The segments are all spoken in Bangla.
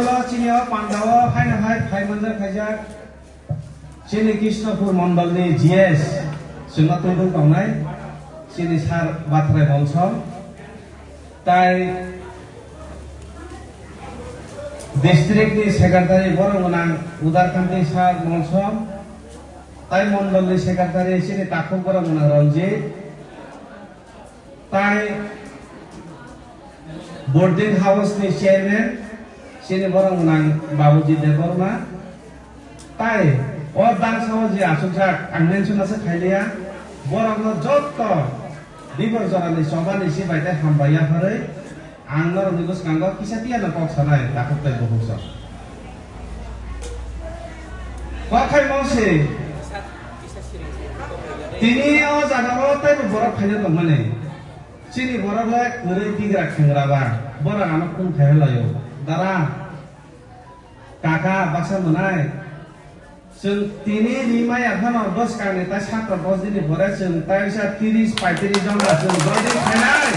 হলো চিনিও পান্ডাও ফাইনা ফাই ফাই মন্দির খাইজাক চিনি কৃষ্ণপুর মন্ডলনি জিএস जोंना तैदों गावनाय सिनि सार बाथ्राय बंसम তাই ডিস্ট্রিক্টনি সেক্রেটারি বড় গোনাं উদারকান্তি সার মনসম তাই মন্ডলনি সেক্রেটারি সিনি তাকু বড় গোনাं রঞ্জিত তাই বোর্ডিং হাউসনি চেয়ারম্যান চিনি বরং নাং বাবুজি দেবর মা তাই, ও দান সহজে আসুসা আংলেন সুনাসে খাইলিয়া বরং যত বিবর জনানি সবানি সিবাইতে হামবাইয়া হরে আংনর নিগুস কাঙ্গ কিসাতিয়া না কক সানাই দাখতে বহুস কথাই মসে তিনি ও জাগাও তাই বরফ খাইলে দমনে চিনি বরফ হয় ঘুরে দিগরা খেংরাবা বরং আমার কোন খেয়ে লয় দাঁড়া কাকা বাসা মনায় जों তিনি রিমাই এখন দশ কারণে তাই সাত দশ দিন ভরেছেন তাই সা তিরিশ পঁয়ত্রিশ জন আছেন যদি ফাইনাই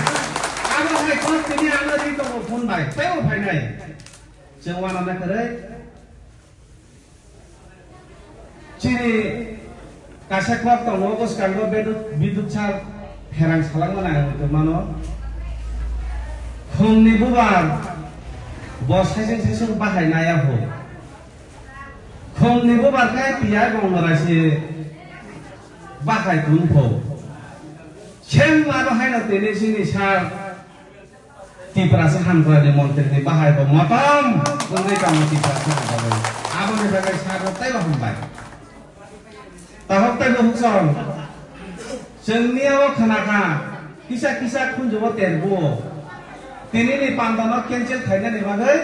আমি ভাই जों ওয়ানা না করে চিনি কাশা ক্লাব তো নগস কাণ্ড বিদ্যুৎ বিদ্যুৎ সার হেরাং সালাং মানায় মানো খুমনি বুবার बसायजों सायसो बाहायनाया हो खमनिबो बारखाय पिया गंगरासि बाहाय दुनफौ सेम मारो हायना तेने सिनि सार तिप्रासो हामग्रानि मन्त्रिनि बाहायबो मतम गुन्दै गामो तिप्रासो हामबाय आबोनि बागै सार हप्तायबो हामबाय दा हप्तायबो हुकसन जोंनियाव खोनाखा किसा किसा खुन्जुबो तेरबो तिनिनि पान्दानो केन्सेल खायनानि बागै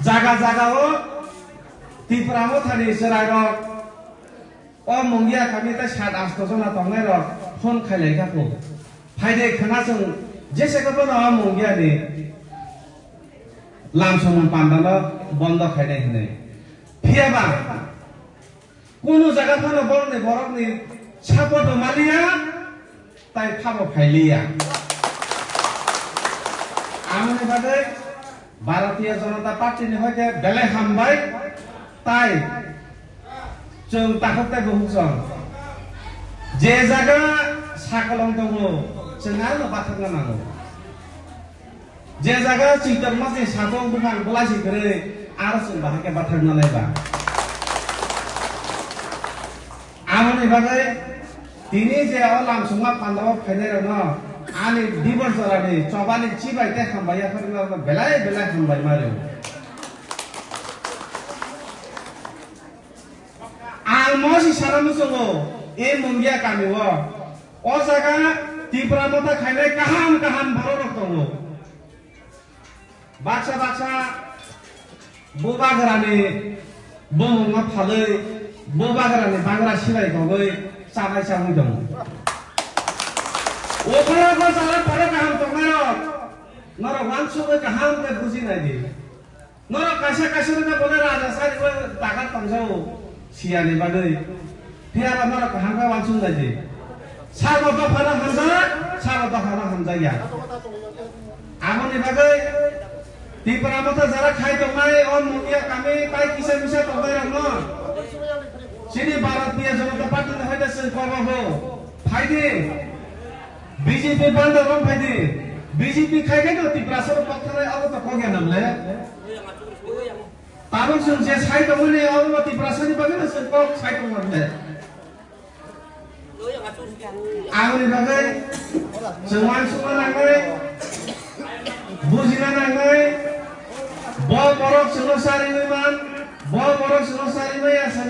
जागा जागाव ত্রিপুরামো থানি সেরাগক ও মঙ্গিয়া কামিতে সাত আষ্ট जना তংনাই রক ফোন খাইলাই কাকো ফাইদে खोनासों जेसेखौबो नङा মঙ্গিয়ানি লামসমান পান্দানো বন্ধ খাইনাই হনে ফিয়াবা কোনো জায়গা ফানো বরনি বরকনি সাপদ মালিয়া তাই খাবো ফাইলিয়া হিসাবে ভারতীয় জনতা পার্টি নিহকে বেলে হামবাই তাই চল তাহতে বহুচন যে জায়গা সাকলন দো চেনা বাথাঙ্গা যে জায়গা চিটার মাসে সাতং দোকান বলাসি করে আর চল বাহাকে বাথাঙ্গা নাইবা আমার এভাবে তিনি যে লামসংমা পান্ডব ফেনের ন আনি দিবর জরানি চবানি চিবাইতে খামবাইয়া ফেরনা বেলায় বেলায় খামবাই মারে sarang sungo e munggia kami wo o jaga tipra mata khainai kaham kaham baro rok tongo baksa baksa boba garani bohonga phalai boba garani bangra silai gogoi sabai samui dong ওপরে যারা পরে কাহাম তোমার নর ওয়ান সুবে কাহাম কে বুঝি নাই দি নর কাছে কাছে বলে রাজা সারি টাকা তংসাও siani bagai tiara mara kahanga wansung lagi sago to phana hamza sago to phana hamza ya amoni bagai di pramata jara khai dongnai on mugia kami tai kisa bisa tongai rangno sini bharatiya janata party ne hoida se kobo ho फाइदे BJP बंद रम फाइदे बीजेपी खाइगे तो तिप्रासर पत्थर अब तो को ज्ञान हमले ताबो जों जे साइ दंमोन अब तिप्रासरनि बागै जों को साइ दंमोन आंनि बागै जों मानसिखौ नाङै बुजिना नाङै ब बरफ सोलो सारिमैमान ब बरफ सोलो सारिमै आसा